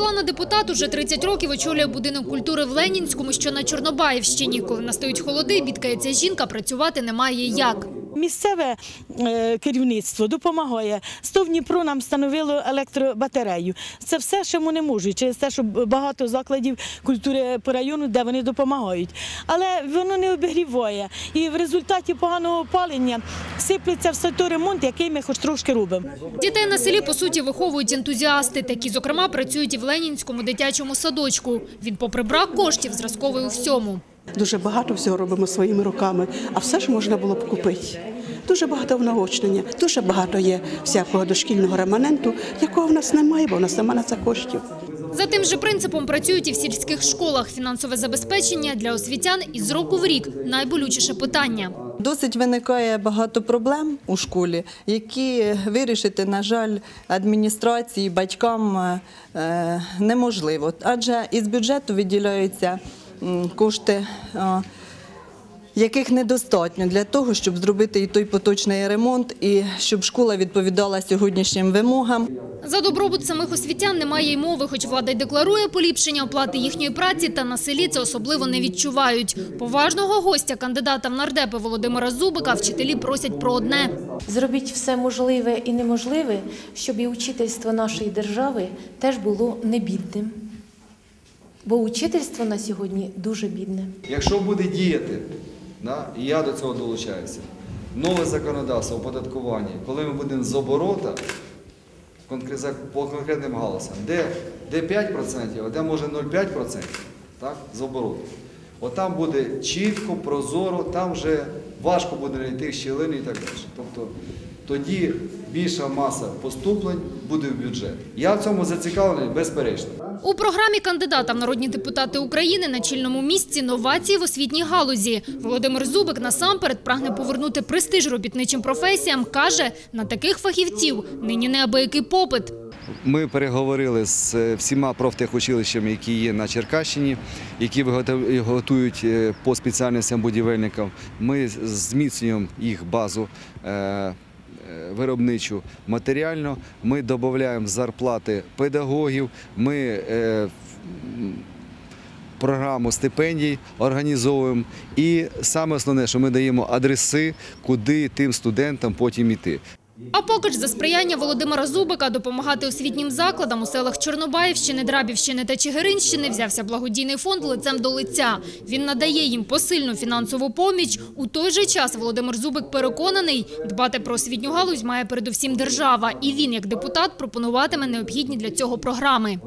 Світлана депутат уже 30 років очолює будинок культури в Ленінському, що на Чорнобаївщині. Коли настають холоди, бідкається жінка, працювати немає як. Місцеве е, керівництво допомагає. Стовніпро нам встановило електробатарею. Це все, що вони можуть, через те, що багато закладів культури по району, де вони допомагають. Але воно не обігріває. І в результаті поганого опалення сиплеться все той ремонт, який ми хоч трошки робимо. Дітей на селі, по суті, виховують ентузіасти. Такі, зокрема, працюють і в Ленінському дитячому садочку. Він, попри брак коштів, зразковий у всьому. Дуже багато всього робимо своїми руками, а все ж можна було б купити. Дуже багато наочнення, дуже багато є всякого дошкільного реманенту, якого в нас немає, бо в нас немає на це коштів. За тим же принципом працюють і в сільських школах. Фінансове забезпечення для освітян із року в рік – найболючіше питання. Досить виникає багато проблем у школі, які вирішити, на жаль, адміністрації, батькам е, неможливо. Адже із бюджету виділяються м, кошти, яких недостатньо для того, щоб зробити і той поточний ремонт, і щоб школа відповідала сьогоднішнім вимогам. За добробут самих освітян немає й мови, хоч влада й декларує поліпшення оплати їхньої праці, та на селі це особливо не відчувають. Поважного гостя, кандидата в нардепи Володимира Зубика, вчителі просять про одне. Зробіть все можливе і неможливе, щоб і учительство нашої держави теж було не бідним. Бо учительство на сьогодні дуже бідне. Якщо буде діяти, і я до цього долучаюся, нове законодавство оподаткування, коли ми будемо з оборота по конкретним галузям, де, де 5%, а де може 0,5%, так, з обороту. От там буде чітко, прозоро, там вже важко буде знайти щілини і так далі. Тобто тоді більша маса поступлень буде в бюджет. Я в цьому зацікавлений, безперечно. У програмі кандидата в народні депутати України на чільному місці новації в освітній галузі. Володимир Зубик насамперед прагне повернути престиж робітничим професіям. Каже, на таких фахівців нині неабиякий попит. Ми переговорили з е, всіма профтехучилищами, які є на Черкащині, які готують е, по спеціальностям будівельників. Ми зміцнюємо їх базу е, виробничу матеріально. Ми додаємо зарплати педагогів. Ми е, програму стипендій організовуємо. І саме основне, що ми даємо адреси, куди тим студентам потім іти. А поки ж за сприяння Володимира Зубика допомагати освітнім закладам у селах Чорнобаївщини, Драбівщини та Чигиринщини взявся благодійний фонд лицем до лиця. Він надає їм посильну фінансову поміч. У той же час Володимир Зубик переконаний, дбати про освітню галузь має передусім держава. І він, як депутат, пропонуватиме необхідні для цього програми.